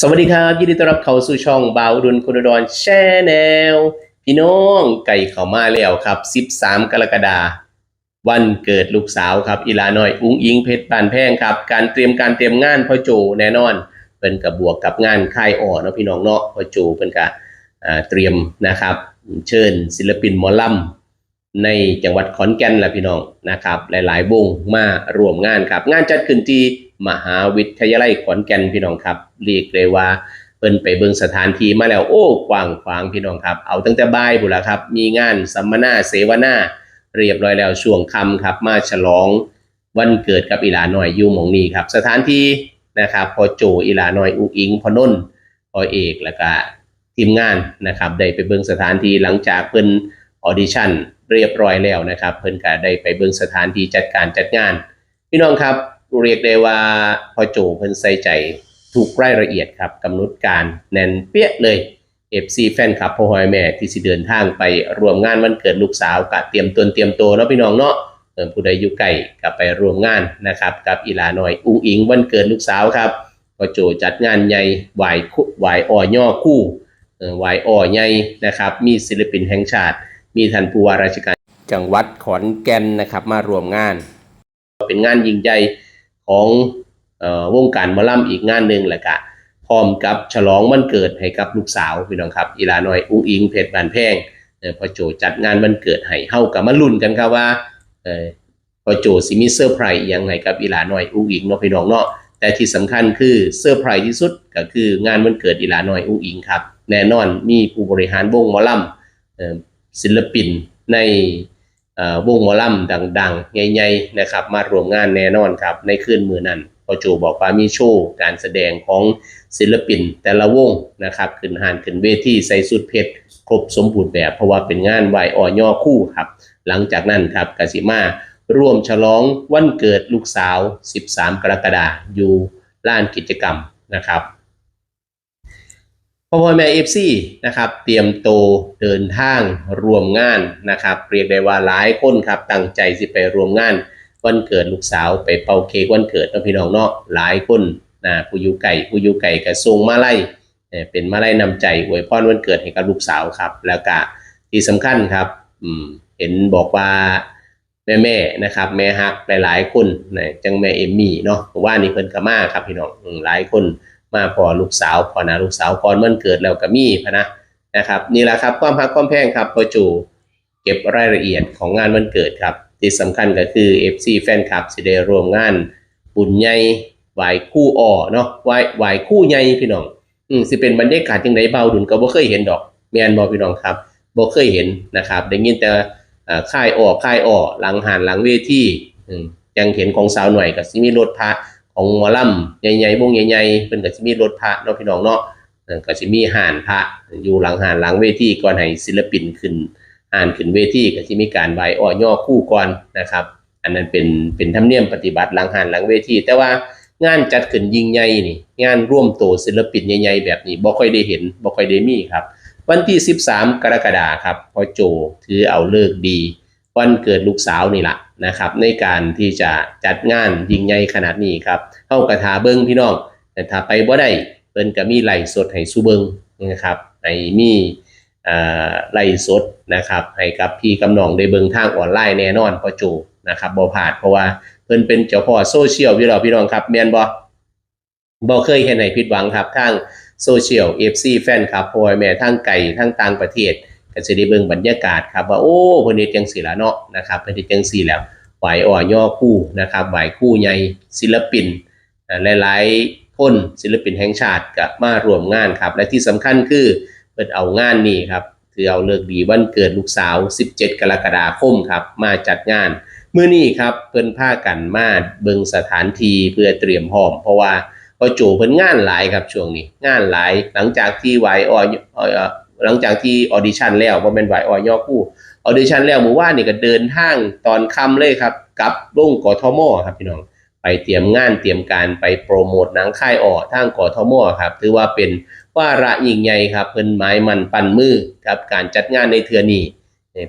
สวัสดีครับยินดีต้อนรับเข้าสู่ช่องบาวดุลคุณดอนแชนแนลพี่น้องไก่เข้ามาแล้วครับ 13 กรกฎาคมวันเกิดลูกสาวครับอีลาน้อยอุ้งอิงเพชรบานแพงครับ การเตรียมการเตรียมงานพ่อโจแน่นอนเป็นกับบวกกับงานค่ายอ่อเนาะพี่น้องเนาะพ่อโจเป็นกับเตรียมนะครับ เชิญศิลปินหมอลำในจังหวัดขอนแก่นแหละพี่น้องนะครับ หลายๆวงมาร่วมงานครับ งานจัดขึ้นที่ มหาวิทยาลัยขอนแก่นพี่น้องครับเรียกเลยว่าเพิ่นไปเบิ่งสถานที่มาแล้วโอ้กว้างขวางพี่น้องครับ เอาตั้งแต่บ่ายบุละครับ มีงานสัมมนาเสวนาเรียบร้อยแล้วช่วงค่ำครับ มาฉลองวันเกิดกับอีหลาน้อยอยู่หมองนี้ครับ สถานที่นะครับพอโจอีหลาน้อยอุอิงพอนนท์พอเอกแล้วก็ทีมงานนะครับได้ไปเบิ่งสถานที่หลังจากเพิ่นออดิชั่นเรียบร้อยแล้วนะครับ เพิ่นก็ได้ไปเบิ่งสถานที่จัดการจัดงาน พี่น้องครับ เรียกได้ว่าพอโจเพิ่นใส่ใจทุกรายละเอียดครับกำหนดการแน่นเปี้ยเลย FC แฟนคลับพ่อหอยแม่ที่สิเดินทางไปรวมงานวันเกิดลูกสาวกะเตรียมตนเตรียมตัวเนาะพี่น้องเนาะเออผู้ใดอยู่ใกล้ก็ไปร่วมงานนะครับกับอีหลาน้อยอุ้งอิงวันเกิดลูกสาวครับพอโจจัดงานใหญ่ไหวคุไหวอ่อย่อคู่เออไหวอ่อใหญ่นะครับ มีศิลปินแห่งชาติ มีท่านผู้ว่าราชการจังหวัดขอนแก่นนะครับมาร่วมงาน เป็นงานยิ่งใหญ่ ของออวงการมอลำอีกงานหนึ่งแหละกะพร้อมกับฉลองวันเกิดให้กับลูกสาวพี่น้องครับอีลาน้อยอุ้งอิงเพชรบานแพงเอ่อพอโจจัดงานวันเกิดให้เฮากับมาลุ้นกันครับว่าอ่อพอโจสิมีเซอร์ไพรส์ยังไงกับอีลาน้อยอุ้งอิงเนาะพี่น้องเนาะแต่ที่สำคัญคือเซอร์ไพรส์ที่สุดก็คืองานวันเกิดอีลาน้อยอุ้งอิงครับแน่นอนมีผู้บริหารวงมอลำเอ่อศิลปินใน วงหมอลำดังๆ ใหญ่ๆนะครับมารวมงานแน่นอนครับ ในคืนมือนั้นพอโจบอกว่ามีโชว์การแสดงของศิลปินแต่ละวงนะครับขึ้นหานขึ้นเวทีใส่สุดเพชรครบสมบูรณ์แบบ เพราะว่าเป็นงานไหวอ่อย่อคู่ครับ หลังจากนั้นครับกสิมาร่วมฉลองวันเกิดลูกสาว 13 กรกฎาคมอยู่ลานกิจกรรมนะครับ พ่อพ่อแม่เอฟซีนะครับเตรียมโตเดินทางรวมงานนะครับเรียกได้ว่าหลายคนครับตั้งใจสิไปรวมงาน วันเกิดลูกสาวไปเป่าเค้กวันเกิดเนาะพี่น้องเนาะหลายคนนะผู้ยูไก่ผู้ยูไก่ก็ส่งมาไล่เป็นมาไล่นำใจอวยพรวันเกิดให้กับลูกสาวครับ แล้วก็ที่สำคัญครับอืมเห็นบอกว่าแม่แม่นะครับแม่ฮักหลายๆคนนะจังแม่เอมมี่เนาะว่านี่เพิ่นก็มาครับพี่น้องหลายคน มาพอลูกสาวพอนะลูกสาวก่อนวันเกิดแล้วก็มีพะนะนะครับนี่แหละครับความพักความแพงครับพอจูเก็บรายละเอียดของงานวันเกิดครับ ที่สำคัญก็คือ FC แฟนคลับสิได้รวมงานบุญใหญ่ไหวคู่อ่อเนาะไหวไหวคู่ใหญ่พี่น้องอืมสิเป็นบรรยากาศจังไดเบาดุนก็บ่เคยเห็นดอกแมนบ่พี่น้องครับบ่เคยเห็นนะครับได้ยินแต่ค่ายอ่อค่ายอ่อหลังหานหลังเวทีอืมยังเห็นของสาวหน่อยก็สิมีรถพระ ของหมอลำใหญ่ๆวงใหญ่ๆเพิ่นก็สิมีรถพระเนาะพี่น้องเนาะก็สิมีห่านพระอยู่หลังห่านหลังเวทีก่อนให้ศิลปินขึ้นห่านขึ้นเวทีก็สิมีการไหว้อ้อย่อคู่ก่อนนะครับ อันนั้นเป็นเป็นธรรมเนียมปฏิบัติหลังห่านหลังเวทีแต่ว่างานจัดขึ้นยิ่งใหญ่นี่งานร่วมโตศิลปินใหญ่ๆแบบนี้บ่ค่อยได้เห็นบ่ค่อยได้มีครับ วันที่ 13 กรกฎาคมครับพ่อโจถือเอาเลิกดี วันเกิดลูกสาวนี่แหละ นะครับในการที่จะจัดงานยิ่งใหญ่ขนาดนี้ครับเข้ากระทาเบิ้งพี่น้องแต่ถ้าไปบ่ได้เพิ่นก็มีไลฟ์สดให้สูเบิ้งนะครับให้มีอ่าไลฟ์สดนะครับให้กับพี่กำนองได้เบิ่งทางออนไลน์แน่นอนพอโจนะครับบ่พลาดเพราะว่าเพิ่นเป็นเจ้าพ่อโซเชียลอยู่แล้วพี่น้องครับแม่นบ่บ่เคยเห็นให้ผิดหวังครับทางโซเชียล FC แฟนครับพ่อแม่ทางไกลทางต่างประเทศ ก็จะได้เบิ่งบรรยากาศครับว่าโอ้เพิ่นเฮ็ดจังซี่ล่ะเนาะนะครับเพิ่นเฮ็ดจังซี่แล้วไหวอ่อย่อคู่นะครับไหวคู่ใหญ่ศิลปินหลายๆคนศิลปินแห่งชาติก็มาร่วมงานครับ และที่สำคัญคือเพิ่นเอางานนี้ครับถือเอาเลิกดีวันเกิดลูกสาว 17 กรกฎาคมครับ มาจัดงานเมื้อนี้ครับเพิ่นพากันมาเบิ่งสถานที่เพื่อเตรียมพร้อม เพราะว่าพอโจเพิ่นงานหลายครับช่วงนี้ งานหลายหลังจากที่ไหวอ่อเอ่อ หลังจากที่ออดิชั่นแล้วว่าเป็นไหวออยอคู่ออดิชั่นแล้วเมื่อวานนี่ก็เดินทางตอนค่ำเลยครับกับลงกอทมอครับพี่น้องไปเตรียมงานเตรียมการไปโปรโมทหนังค่ายอ่อทางกอทมอครับถือว่าเป็นวาระยิ่งใหญ่ครับเพิ่นหมายมันปั่นมือครับการจัดงานในเทือนี้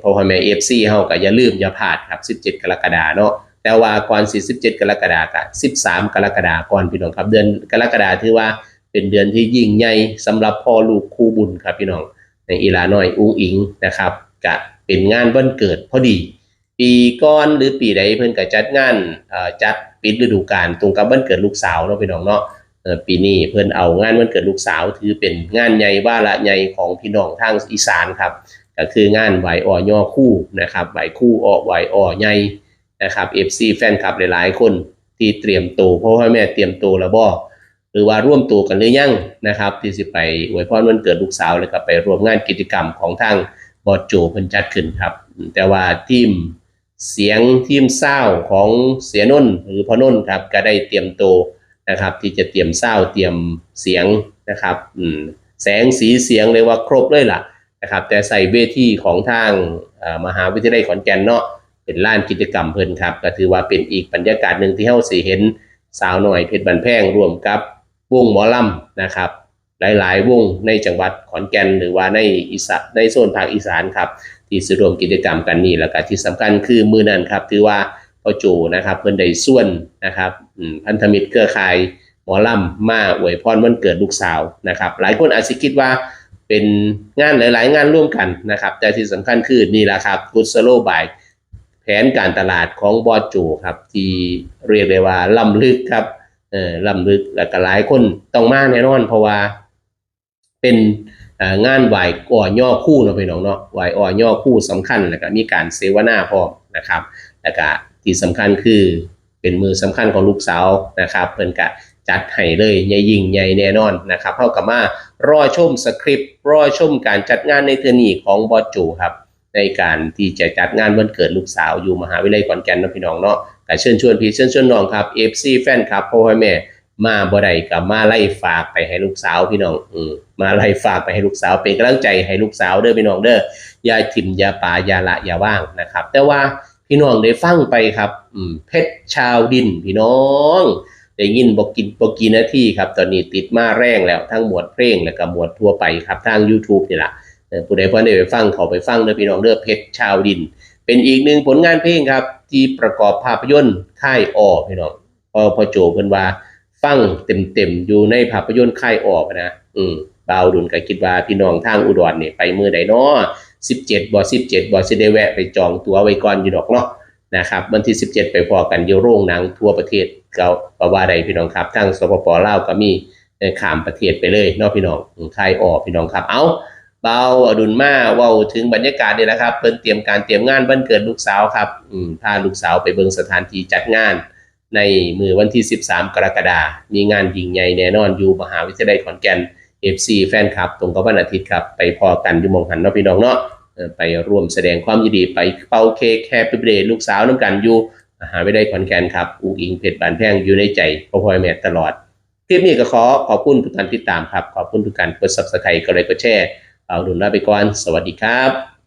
พอพ่อแม่ FC เฮาก็อย่าลืมอย่าพลาดครับ 17 กรกฎาเนาะแต่ว่าก่อนสิ17กรกฎาคม13 กรกฎาคมก่อนพี่น้องครับเดือนกรกฎาถือว่าเป็นเดือนที่ยิ่งใหญ่สำหรับพ่อลูกคู่บุญครับพี่น้อง ในอีลาน้อยอุ้งอิงนะครับกะเป็นงานวันเกิดพอดี ปีก่อนหรือปีใดเพิ่อนก็จัดงานจัดปิดฤดูกาลตรงกับวันเกิดลูกสาวเนาะพี่น้องเนาะปีนี้เพิ่อนเอางานวันเกิดลูกสาวถือเป็นงานใหญ่ว่าละใหญ่ของพี่น้องทางอีสานครับก็คืองานไหวอ่อย่อคู่นะครับไหวคู่ออไหวอ่อใหญ่นะครับ FC แฟนคลับหลายๆคนที่เตรียมตัวเพราะว่าแม่เตรียมตัวแล้วบ่ หรือว่าร่วมตัวกันหรือยังนะครับที่สิไปอวยพรวันเกิดลูกสาวแล้วก็ไปร่วมงานกิจกรรมของทางบอดโจเพิ่นจัดขึ้นครับ แต่ว่าทีมเสียงทีมเศร้าของเสียนนท์หรือพอนนท์ครับก็ได้เตรียมตัวนะครับ ที่จะเตรียมเศร้าเตรียมเสียงนะครับแสงสีเสียงเลยว่าครบเลยล่ะนะครับ แต่ใส่เวทีของทางมหาวิทยาลัยขอนแก่นเนาะเป็นลานกิจกรรมเพิ่นครับ ก็ถือว่าเป็นอีกบรรยากาศหนึ่งที่เฮาสิเห็นสาวหน่อยเพชรบันแพงร่วมกับ วงหมอลำนะครับ หลาย ๆ วงในจังหวัดขอนแก่นหรือว่าในอีสานในโซนภาคอีสานครับที่สรวมกิจกรรมกันนี่แล้วก็ที่สำคัญคือมือนั้นครับถือว่าพ่อโจนะครับเพิ่อนได้ส่วนนะครับอันธมิตรเครือข่ายหมอลำมาอวยพรวันเกิดลูกสาวนะครับ หลายคนอาจจะคิดว่าเป็นงานหลาย ๆ งานร่วมกันนะครับ แต่ที่สำคัญคือนี่แหละครับกุศโลบายแผนการตลาดของบอสโจครับที่เรียกได้ว่าล้ำลึกครับ เออล้ำลึกและก็หลายคนต้องมาแน่นอน เพราะว่า เป็นงานไหวอ่อย่อคู่เนาะพี่น้องเนาะไหวอ่อย่อคู่สำคัญแล้วก็มีการเสวนาพร้อมนะครับแล้วก็ที่สำคัญคือเป็นมือสำคัญของลูกสาวนะครับเพิ่นกะจัดให้เลยใหญ่ยิ่งใหญ่แน่นอนนะครับเท่ากับมารอชมสคริปต์รอชมการจัดงานในเทอนี่ของบอสจูครับในการที่จะจัดงานวันเกิดลูกสาวอยู่มหาวิทยาลัยขอนแก่นเนาะพี่น้องเนาะ ก็เชิญชวนพี่เชิญชวนน้องครับ FC แฟนครับพ่อแม่ มาบ่ได้ก็มาไล่ฝากไปให้ลูกสาวพี่น้องอืมมาไล่ฝากไปให้ลูกสาวเป็นกำลังใจให้ลูกสาวเด้อพี่น้องเด้ออย่าถิ่มอย่าป่ายาละอย่าว่างนะครับ แต่ว่าพี่น้องได้ฟังไปครับอืมเพชรชาวดินพี่น้องได้ยินบอกกินบอกกี่นาทีครับ ตอนนี้ติดมาแรงแล้วทั้งหมวดเพลงและก็หมวดทั่วไปครับทาง YouTube นี่แหละผู้ใดพอได้ไปฟังเขาไปฟังเด้อพี่น้องเด้อเพชรชาวดิน เป็นอีกหนึ่งผลงานเพลงครับ ที่ประกอบภาพยนตร์ค่ายออพี่น้องพอพอโจเพิ่นว่า ฟังเต็มๆ อยู่ในภาพยนตร์ค่ายออกนะ อืมบ่าวดุลก็คิดว่าพี่น้องทางอุดรนี่ไปมือใดเนาะ17บ่17บ่สิได้แวะไปจองตั๋วไว้ก่อนอยู่ดอกเนาะนะครับวันที่ 17 ไปพอกันอยู่โรงหนังทั่วประเทศก็ก็ว่าใดพี่น้องครับทั้งสปปลาวก็มีเอ่อข้ามประเทศไปเลยเนาะพี่น้องค่ายออพี่น้องครับเอา เบาอดุลมาเว้าถึงบรรยากาศนี่แหละครับเพิ่นเตรียมการเตรียมงานวันเกิดลูกสาวครับอืมพาลูกสาวไปเบิงสถานที่จัดงาน ในมือวันที่ 13 กรกฎาคมมีงานยิ่งใหญ่แน่นอนอยู่มหาวิทยาลัยขอนแก่น FC แฟนคลับ ตรงกับวันอาทิตย์ครับ ไปพอกันอยู่มองหันเนาะพี่น้องเนาะไปร่วมแสดงความยินดีไปเป่าเค้กแฮปปี้เบรดลูกสาวน้ำกันอยู่มหาวิทยาลัยขอนแก่นครับอุกอิงเพชรบานแพงอยู่ในใจพ่อพ่อแม่ตลอดคลิปนี้ก็ขอขอบคุณทุกท่านที่ตามครับขอบคุณทุกการกด subscribe กดไลค์กดแชร์ เอาดุลลาไปก่อน สวัสดีครับ